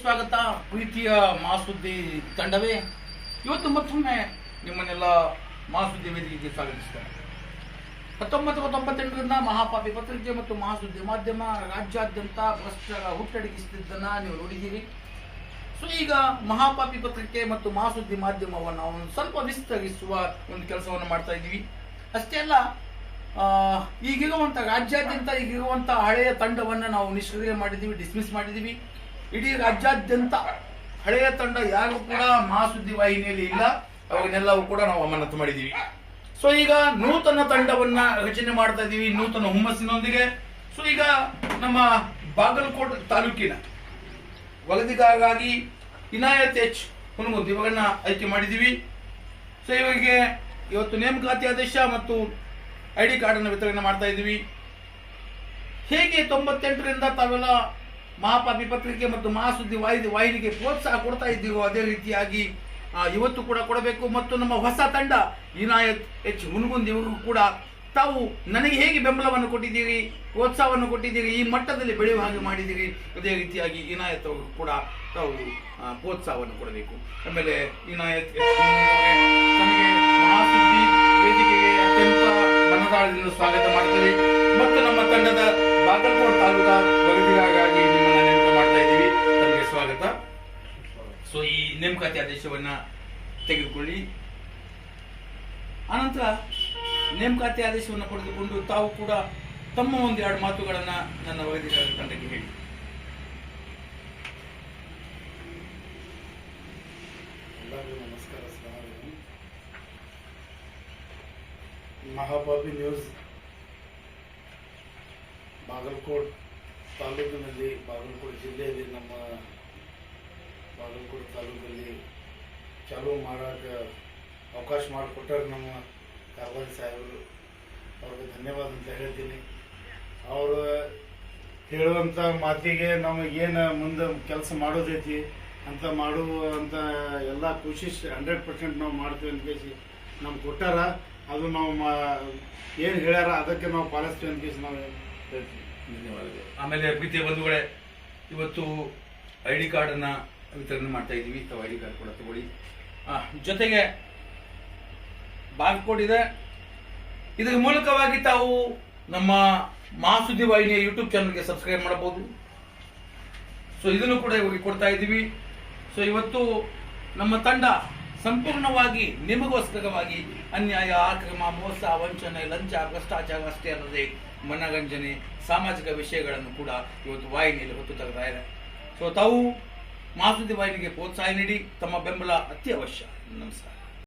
ಸ್ವಾಗತ ಪ್ರೀತಿಯ ಮಾಸುದ್ದಿ ತಂಡವೇ. ಇವತ್ತು ಮತ್ತೊಮ್ಮೆ ನಿಮ್ಮನ್ನೆಲ್ಲ ಮಾಸುದ್ದಿ ವೇದಿಕೆಗೆ ಸ್ವಾಗತಿಸ್ತೇನೆ. ಹತ್ತೊಂಬತ್ತು ತೊಂಬತ್ತೆಂಟರಿಂದ ಮಹಾಪಾಪಿ ಪತ್ರಿಕೆ ಮತ್ತು ಮಹಾಸುದ್ದಿ ಮಾಧ್ಯಮ ರಾಜ್ಯಾದ್ಯಂತ ಭ್ರಷ್ಟರ ಹುಟ್ಟಡಗಿಸುತ್ತಿದ್ದನ್ನ ನೀವು ನೋಡಿದ್ದೀರಿ. ಸೊ ಈಗ ಮಹಾಪಾಪಿ ಪತ್ರಿಕೆ ಮತ್ತು ಮಹಾಸುದ್ದಿ ಮಾಧ್ಯಮವನ್ನು ಒಂದು ಸ್ವಲ್ಪ ವಿಸ್ತರಿಸುವ ಒಂದು ಕೆಲಸವನ್ನು ಮಾಡ್ತಾ ಇದ್ದೀವಿ. ಅಷ್ಟೇ ಅಲ್ಲ ಆ, ಈಗಿರುವಂಥ ರಾಜ್ಯಾದ್ಯಂತ ಈಗಿರುವಂಥ ಹಳೆಯ ತಂಡವನ್ನು ನಾವು ನಿಷ್ಕ್ರಿಯ ಮಾಡಿದ್ದೀವಿ ಡಿಸ್ಮಿಸ್ ಮಾಡಿದ್ದೀವಿ. ಇಡೀ ರಾಜ್ಯಾದ್ಯಂತ ಹಳೆಯ ತಂಡ ಯಾರು ಕೂಡ ಮಹಾಸುದ್ದಿ ವಾಹಿನಿಯಲ್ಲಿ ಇಲ್ಲ. ಅವನ್ನೆಲ್ಲವೂ ಕೂಡ ನಾವು ಅಮಾನತು ಮಾಡಿದ್ದೀವಿ. ಸೊ ಈಗ ನೂತನ ತಂಡವನ್ನ ರಚನೆ ಮಾಡ್ತಾ ಇದ್ದೀವಿ ನೂತನ ಹುಮ್ಮಸ್ಸಿನೊಂದಿಗೆ. ಸೊ ಈಗ ನಮ್ಮ ಬಾಗಲಕೋಟೆ ತಾಲೂಕಿನ ವರದಿಗಾರರಾಗಿ ಇನಾಯತ್ ಎಚ್ ಹುನಗುಂದ್ ಇವರನ್ನ ಆಯ್ಕೆ ಮಾಡಿದ್ದೀವಿ. ಸೊ ಇವರಿಗೆ ಇವತ್ತು ನೇಮಕಾತಿ ಆದೇಶ ಮತ್ತು ಐ ಡಿ ಕಾರ್ಡನ್ನು ವಿತರಣೆ ಮಾಡ್ತಾ ಇದ್ದೀವಿ ಹೇಗೆ ತೊಂಬತ್ತೆಂಟರಿಂದ ತಾವೆಲ್ಲ ಮಹಾಪಾಪಿ ಪತ್ರಿಕೆ ಮತ್ತು ಮಹಾಸುದ್ದಿ ವಾಹಿನಿ ವಾಹಿನಿಗೆ ಪ್ರೋತ್ಸಾಹ ಕೊಡ್ತಾ ಇದ್ದೀವೋ ಅದೇ ರೀತಿಯಾಗಿ ಇವತ್ತು ಕೂಡ ಕೊಡಬೇಕು. ಮತ್ತು ನಮ್ಮ ಹೊಸ ತಂಡ ಇನಾಯತ್ ಎಚ್ ಮುನ್ಗುಂದ್ ಇವರು ಕೂಡ ತಾವು ನನಗೆ ಹೇಗೆ ಬೆಂಬಲವನ್ನು ಕೊಟ್ಟಿದ್ದೀರಿ, ಪ್ರೋತ್ಸಾಹವನ್ನು ಕೊಟ್ಟಿದ್ದೀರಿ, ಈ ಮಟ್ಟದಲ್ಲಿ ಬೆಳೆಯುವ ಹಾಗೆ ಮಾಡಿದ್ದೀರಿ, ಅದೇ ರೀತಿಯಾಗಿ ಇನಾಯತ್ ಅವರು ಕೂಡ ತಾವು ಪ್ರೋತ್ಸಾಹವನ್ನು ಕೊಡಬೇಕು. ಆಮೇಲೆ ಇನಾಯತ್ ಮಹಾಸುದ್ದಿ ವೇದಿಕೆಗೆ ಅತ್ಯಂತ ಸ್ವಾಗತ ಮಾಡ್ತೀವಿ. ಮತ್ತು ನಮ್ಮ ತಂಡದ ಬಾಗಲಕೋಟ್ ತಾಲೂಕಾ ವರದಿಗಾರರಾಗಿ ಸ್ವಾಗತ. ಸೊ ಈ ನೇಮಕಾತಿ ಆದೇಶವನ್ನ ತೆಗೆದುಕೊಳ್ಳಿ. ಆನಂತರ ನೇಮಕಾತಿ ಆದೇಶವನ್ನು ಪಡೆದುಕೊಂಡು ತಾವು ಕೂಡ ತಮ್ಮ ಒಂದೆರಡು ಮಾತುಗಳನ್ನ ನನ್ನ ವೈದ್ಯರ ತಂಡಕ್ಕೆ ಹೇಳಿ. ಎಲ್ಲರಿಗೂ ನಮಸ್ಕಾರ ಮಹಾಬಾಬಿ ಮಹಾಪಾಪಿ ನ್ಯೂಸ್ ಬಾಗಲಕೋಟ್ ತಾಲೂಕಿನಲ್ಲಿ ಬಾಗಲಕೋಟೆ ಜಿಲ್ಲೆಯಲ್ಲಿ ನಮ್ಮ ಬಾಗಲಕೋಟೆ ತಾಲೂಕಲ್ಲಿ ಚಾಲೂ ಮಾಡೋಕ್ಕೆ ಅವಕಾಶ ಮಾಡಿಕೊಟ್ಟಾರೆ ನಮ್ಮ ಕಾರ್ಬಾರಿ ಸಾಹೇಬರು. ಅವ್ರಿಗೆ ಧನ್ಯವಾದ ಅಂತ ಹೇಳ್ತೀನಿ. ಅವರು ಹೇಳುವಂಥ ಮಾತಿಗೆ ನಮಗೇನು ಮುಂದೆ ಕೆಲಸ ಮಾಡೋದೈತಿ ಅಂತ ಮಾಡುವಂಥ ಎಲ್ಲ ಕೋಶಿಶ್ ಹಂಡ್ರೆಡ್ ಪರ್ಸೆಂಟ್ ನಾವು ಮಾಡ್ತೀವಿ ಅಂತ ಕೇಸಿ ನಮ್ಗೆ ಕೊಟ್ಟಾರ. ಅದು ನಾವು ಮಾ ಏನು ಹೇಳ್ಯಾರ ಅದಕ್ಕೆ ನಾವು ಪಾಲಿಸ್ತೀವಿ ಅಂತ ನಾವು ಹೇಳ್ತೀವಿ. ಧನ್ಯವಾದಗಳು. ಆಮೇಲೆ ಪ್ರೀತಿಯ ಬಂಧುಗಳೇ, ಇವತ್ತು ಐ ಡಿ ಕಾರ್ಡನ್ನು ವಿತರಣೆ ಮಾಡ್ತಾ ಇದ್ದೀವಿ. ತಾವು ಐ ಡಿ ಕಾರ್ಡ್ ಕೂಡ ತಗೊಳ್ಳಿ. ಜೊತೆಗೆ ಬಾರ್ಕೋಡ್ ಇದೆ. ಇದರ ಮೂಲಕವಾಗಿ ತಾವು ನಮ್ಮ ಮಾಸುದ್ದಿ ವಾಹಿನಿಯ ಯೂಟ್ಯೂಬ್ ಚಾನಲ್ಗೆ ಸಬ್ಸ್ಕ್ರೈಬ್ ಮಾಡಬಹುದು. ಸೊ ಇದನ್ನು ಕೂಡ ಇವರಿಗೆ ಕೊಡ್ತಾ ಇದ್ದೀವಿ. ಸೊ ಇವತ್ತು ನಮ್ಮ ತಂಡ ಸಂಪೂರ್ಣವಾಗಿ ನಿಮಗೋಸ್ಕರವಾಗಿ ಅನ್ಯಾಯ ಆಕ್ರಮ ಮೋಸ, ವಂಚನೆ, ಲಂಚ, ಭ್ರಷ್ಟಾಚಾರ ಅಷ್ಟೇ ಅಲ್ಲದೆ ಮನರಂಜನೆ ಸಾಮಾಜಿಕ ವಿಷಯಗಳನ್ನು ಕೂಡ ಇವತ್ತು ವಾಹಿನಿಯಲ್ಲಿ ಹೊತ್ತು ತರ್ತಾ ಇದೆ ಸೊ ತಾವು ಮಾಸುದ್ದಿ ವಾಹಿನಿಗೆ ಪ್ರೋತ್ಸಾಹ ನೀಡಿ ತಮ್ಮ ಬೆಂಬಲ ಅತ್ಯವಶ್ಯ. ನಮಸ್ಕಾರ.